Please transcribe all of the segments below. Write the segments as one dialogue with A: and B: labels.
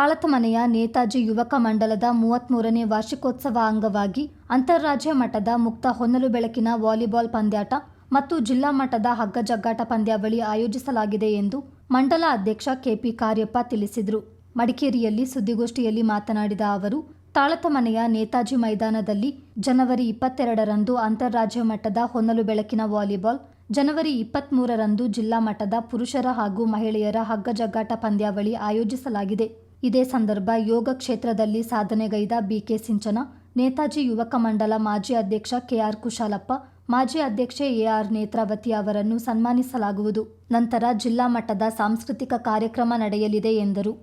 A: ತಾಳತಮನೆಯ ನೇತಾಜಿ ಯುವಕ ಮಂಡಲದ ಮೂವತ್ತ್ಮೂರನೇ ವಾರ್ಷಿಕೋತ್ಸವ ಅಂಗವಾಗಿ ಅಂತಾರಾಜ್ಯ ಮಟ್ಟದ ಮುಕ್ತ ಹೊನ್ನಲು ಬೆಳಕಿನ ವಾಲಿಬಾಲ್ ಪಂದ್ಯಾಟ ಮತ್ತು ಜಿಲ್ಲಾ ಮಟ್ಟದ ಹಗ್ಗ ಜಗ್ಗಾಟ ಪಂದ್ಯಾವಳಿ ಆಯೋಜಿಸಲಾಗಿದೆ ಎಂದು ಮಂಡಲ ಅಧ್ಯಕ್ಷ ಕೆಪಿ ಕಾರ್ಯಪ್ಪ ತಿಳಿಸಿದರು. ಮಡಿಕೇರಿಯಲ್ಲಿ ಸುದ್ದಿಗೋಷ್ಠಿಯಲ್ಲಿ ಮಾತನಾಡಿದ ಅವರು ತಾಳತಮನೆಯ ನೇತಾಜಿ ಮೈದಾನದಲ್ಲಿ ಜನವರಿ ಇಪ್ಪತ್ತೆರಡರಂದು ಅಂತಾರಾಜ್ಯ ಮಟ್ಟದ ಹೊನ್ನಲು ಬೆಳಕಿನ ವಾಲಿಬಾಲ್, ಜನವರಿ ಇಪ್ಪತ್ತ್ಮೂರರಂದು ಜಿಲ್ಲಾ ಮಟ್ಟದ ಪುರುಷರ ಹಾಗೂ ಮಹಿಳೆಯರ ಹಗ್ಗ ಜಗ್ಗಾಟ ಪಂದ್ಯಾವಳಿ ಆಯೋಜಿಸಲಾಗಿದೆ. ಇದೇ ಸಂದರ್ಭ ಯೋಗ ಕ್ಷೇತ್ರದಲ್ಲಿ ಸಾಧನೆಗೈದ ಬಿಕೆ ಸಿಂಚನ, ನೇತಾಜಿ ಯುವಕ ಮಂಡಲ ಮಾಜಿ ಅಧ್ಯಕ್ಷ ಕೆಆರ್ ಕುಶಾಲಪ್ಪ, ಮಾಜಿ ಅಧ್ಯಕ್ಷೆ ಎಆರ್ ನೇತ್ರಾವತಿ ಅವರನ್ನು ಸನ್ಮಾನಿಸಲಾಗುವುದು. ನಂತರ ಜಿಲ್ಲಾ ಮಟ್ಟದ ಸಾಂಸ್ಕೃತಿಕ ಕಾರ್ಯಕ್ರಮ ನಡೆಯಲಿದೆ ಎಂದರು.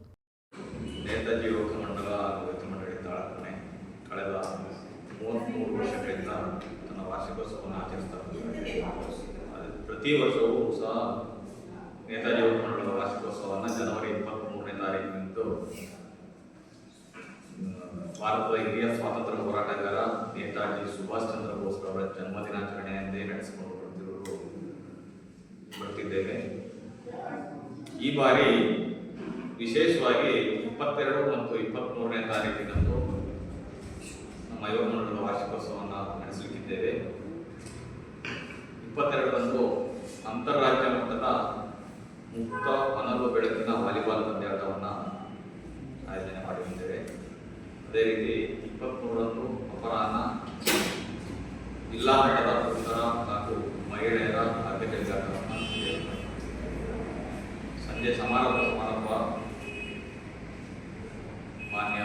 B: ಪ್ರತಿ ವರ್ಷವೂ ಸಹ ನೇತಾಜಿ ಯುವಕ ಮಂಡಲ ವಾರ್ಷಿಕೋತ್ಸವವನ್ನು ಜನವರಿ ಇಪ್ಪತ್ತ್ಮೂರನೇ ತಾರೀಕಿನಂದು ಮ್, ಭಾರತದ ಹಿರಿಯ ಸ್ವಾತಂತ್ರ್ಯ ಹೋರಾಟಗಾರ ನೇತಾಜಿ ಸುಭಾಷ್ ಚಂದ್ರ ಬೋಸ್ ಅವರ ಜನ್ಮ ನಡೆಸಿಕೊಂಡು ಬರ್ತಿರೋದು ಬರ್ತಿದ್ದೇವೆ. ಈ ಬಾರಿ ವಿಶೇಷವಾಗಿ ಇಪ್ಪತ್ತೆರಡು ಮತ್ತು ಇಪ್ಪತ್ತ್ಮೂರನೇ ತಾರೀಕಿನಂದು ನಮ್ಮ ಮಂಡಲದ ವಾರ್ಷಿಕೋತ್ಸವವನ್ನು ನಡೆಸಲಿಕ್ಕಿದ್ದೇವೆ. ಇಪ್ಪತ್ತೆರಡರಂದು ಅಂತಾರಾಜ್ಯ ಮಟ್ಟದ ಮುಕ್ತ ಅನಲು ಬೆಳಕಿನ ಅದೇ ರೀತಿ ಇಪ್ಪತ್ತ್ಮೂರರಂದು ಅಪರಾಹ್ನ. ಜಿಲ್ಲಾ ಮಟ್ಟದ ಪುರುಷರ ಹಾಗೂ ಮಹಿಳೆಯರ ಆದ್ಯತೆ ಜಾಗವನ್ನು ಸಂಜೆ ಸಮಾರಂಭ ಸಮಾರಂಭ ಮಾನ್ಯ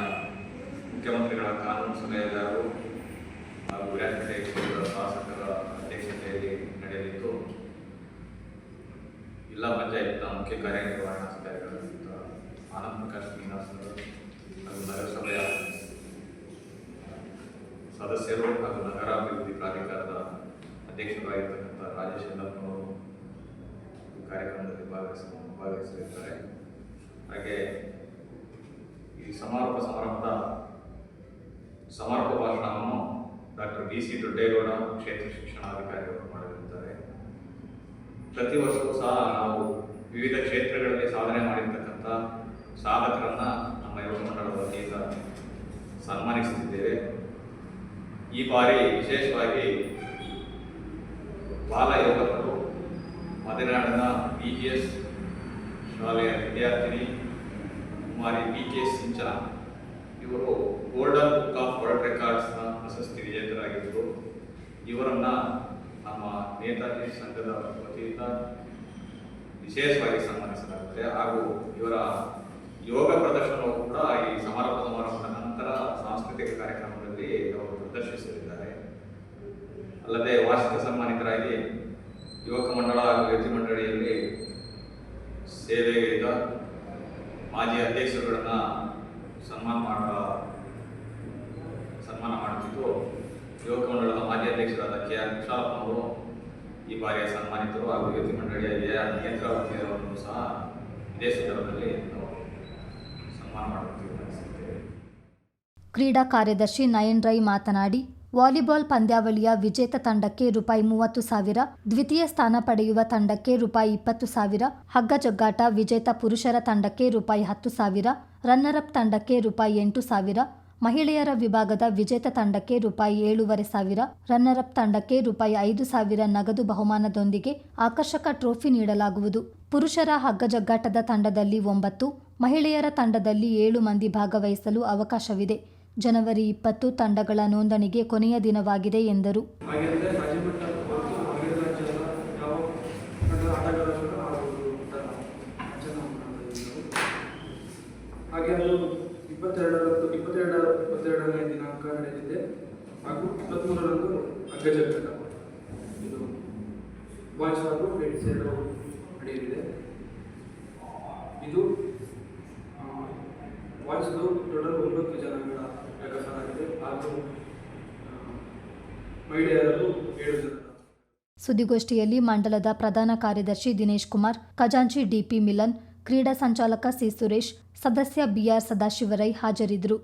B: ಮುಖ್ಯಮಂತ್ರಿಗಳ ಕಾನೂನು ಸಲಹೆಗಾರರು ಹಾಗೂ ವಿರಾಜಪೇಟೆ ಕ್ಷೇತ್ರದ ಶಾಸಕರ ಅಧ್ಯಕ್ಷತೆಯಲ್ಲಿ ನಡೆಯಲಿದ್ದು, ಜಿಲ್ಲಾ ಪಂಚಾಯತ್ನ ಮುಖ್ಯ ಕಾರ್ಯನಿರ್ವಹಣಾಧಿಕಾರಿಗಳಾದಂಥ ಆನಂದ್ ಪ್ರಕಾಶ್ ಶ್ರೀನಿವಾಸ್ ಹಾಗೂ ನಗರಸಭೆಯ ಸದಸ್ಯರು ಹಾಗೂ ನಗರಾಭಿವೃದ್ಧಿ ಪ್ರಾಧಿಕಾರದ ಅಧ್ಯಕ್ಷರಾಗಿರ್ತಕ್ಕಂಥ ರಾಜೇಶ್ ಯಲ್ಲಪ್ಪನವರು ಈ ಕಾರ್ಯಕ್ರಮದಲ್ಲಿ ಭಾಗವಹಿಸ ಭಾಗವಹಿಸಲಿದ್ದಾರೆ. ಹಾಗೆ ಈ ಸಮಾರೋಪ ಸಮಾರಂಭದ ಸಮಾರೋಪ ಭಾಷಣವನ್ನು ಡಾಕ್ಟರ್ ಬಿ ಸಿ ದೊಡ್ಡೇಗೌಡ ಕ್ಷೇತ್ರ ಶಿಕ್ಷಣಾಧಿಕಾರಿಗಳು ಮಾಡಲಿದ್ದಾರೆ ಪ್ರತಿ ವರ್ಷವೂ ಸಹ ನಾವು ವಿವಿಧ ಕ್ಷೇತ್ರಗಳಲ್ಲಿ ಸಾಧನೆ ಮಾಡಿರ್ತಕ್ಕಂಥ ಸಾಧಕರನ್ನ ನಮ್ಮ ಯುವ ಮಂಡಳದ ವತಿಯಿಂದ ಸನ್ಮಾನಿಸುತ್ತಿದ್ದೇವೆ ಈ ಬಾರಿ ವಿಶೇಷವಾಗಿ ಬಾಲ ಯುವಕರು ಮಲೆನಾಡಿನ ಬಿ ಜಿ ಎಸ್ ಶಾಲೆಯ ವಿದ್ಯಾರ್ಥಿನಿ ಕುಮಾರಿ ಬಿ ಕೆ ಸಿಂಚನ, ಇವರು ಗೋಲ್ಡನ್ ಬುಕ್ ಆಫ್ ವರ್ಲ್ಡ್ ರೆಕಾರ್ಡ್ಸ್ನ ಪ್ರಶಸ್ತಿ ವಿಜೇತರಾಗಿದ್ದರು. ಇವರನ್ನು ನಮ್ಮ ನೇತಾಜಿ ಸಂಘದ ವತಿಯಿಂದ ವಿಶೇಷವಾಗಿ ಸನ್ಮಾನಿಸಲಾಗುತ್ತೆ ಹಾಗೂ ಇವರ ಯೋಗ ಪ್ರದರ್ಶನವು ಕೂಡ ಈ ಸಮಾರಂಭ ಸಮಾರಂಭದ ನಂತರ ಸಾಂಸ್ಕೃತಿಕ ಕಾರ್ಯಕ್ರಮದಲ್ಲಿ ಅವರು ಪ್ರದರ್ಶಿಸಲಿದ್ದಾರೆ ಅಲ್ಲದೆ ವಾರ್ಷಿಕ ಸನ್ಮಾನಿತರಾಗಿ ಯುವಕ ಮಂಡಳ ಹಾಗೂ ವ್ಯಕ್ತಿ ಮಂಡಳಿಯಲ್ಲಿ ಸೇವೆಗೈದ ಮಾಜಿ ಅಧ್ಯಕ್ಷರುಗಳನ್ನ ಸನ್ಮಾನ ಮಾಡ ಸನ್ಮಾನ ಮಾಡುತ್ತಿದ್ದು ಯುವಕ ಮಂಡಳದ ಮಾಜಿ ಅಧ್ಯಕ್ಷರಾದ ಕೆ ಆರ್ ಕುಶಾಲಪ್ಪನವರು ಈ ಬಾರಿಯ ಸನ್ಮಾನಿತರು ಹಾಗೂ ಯುವತಿ ಮಂಡಳಿಯ ನಿಯಂತ್ರ ಆರ್ ಅವರನ್ನು ಸಹ ಇದೇ ಸಂದರ್ಭದಲ್ಲಿ ಸನ್ಮಾನ ಮಾಡುತ್ತೀವಿ
A: ಕ್ರೀಡಾ ಕಾರ್ಯದರ್ಶಿ ನಯನ್ ರೈ ಮಾತನಾಡಿ ವಾಲಿಬಾಲ್ ಪಂದ್ಯಾವಳಿಯ ವಿಜೇತ ತಂಡಕ್ಕೆ ರೂಪಾಯಿ ಮೂವತ್ತು ಸಾವಿರ, ದ್ವಿತೀಯ ಸ್ಥಾನ ಪಡೆಯುವ ತಂಡಕ್ಕೆ ರೂಪಾಯಿ ಇಪ್ಪತ್ತು ಸಾವಿರ, ಹಗ್ಗ ಜಗ್ಗಾಟ ವಿಜೇತ ಪುರುಷರ ತಂಡಕ್ಕೆ ರೂಪಾಯಿ ಹತ್ತು ಸಾವಿರ ರನ್ನರ್ ಅಪ್ ತಂಡಕ್ಕೆ ರೂಪಾಯಿ ಎಂಟು ಸಾವಿರ, ಮಹಿಳೆಯರ ವಿಭಾಗದ ವಿಜೇತ ತಂಡಕ್ಕೆ ರೂಪಾಯಿ ಏಳೂವರೆ ಸಾವಿರ ರನ್ನರ್ ಅಪ್ ತಂಡಕ್ಕೆ ರೂಪಾಯಿ ಐದು ಸಾವಿರ ನಗದು ಬಹುಮಾನದೊಂದಿಗೆ ಆಕರ್ಷಕ ಟ್ರೋಫಿ ನೀಡಲಾಗುವುದು. ಪುರುಷರ ಹಗ್ಗಜಗ್ಗಾಟದ ತಂಡದಲ್ಲಿ ಒಂಬತ್ತು, ಮಹಿಳೆಯರ ತಂಡದಲ್ಲಿ ಏಳು ಮಂದಿ ಭಾಗವಹಿಸಲು ಅವಕಾಶವಿದೆ. ಜನವರಿ ಇಪ್ಪತ್ತು ತಂಡಗಳ ನೋಂದಣಿಗೆ ಕೊನೆಯ ದಿನವಾಗಿದೆ ಎಂದರು.
C: ಇದು
A: ಸುದ್ದಿಗೋಷ್ಠಿಯಲ್ಲಿ ಮಂಡಲದ ಪ್ರಧಾನ ಕಾರ್ಯದರ್ಶಿ ದಿನೇಶ್ ಕುಮಾರ್, ಖಜಾಂಚಿ ಡಿಪಿ ಮಿಲನ್, ಕ್ರೀಡಾ ಸಂಚಾಲಕ ಸಿ ಸುರೇಶ್, ಸದಸ್ಯ ಬಿಆರ್ ಸದಾಶಿವರೈ ಹಾಜರಿದ್ದರು.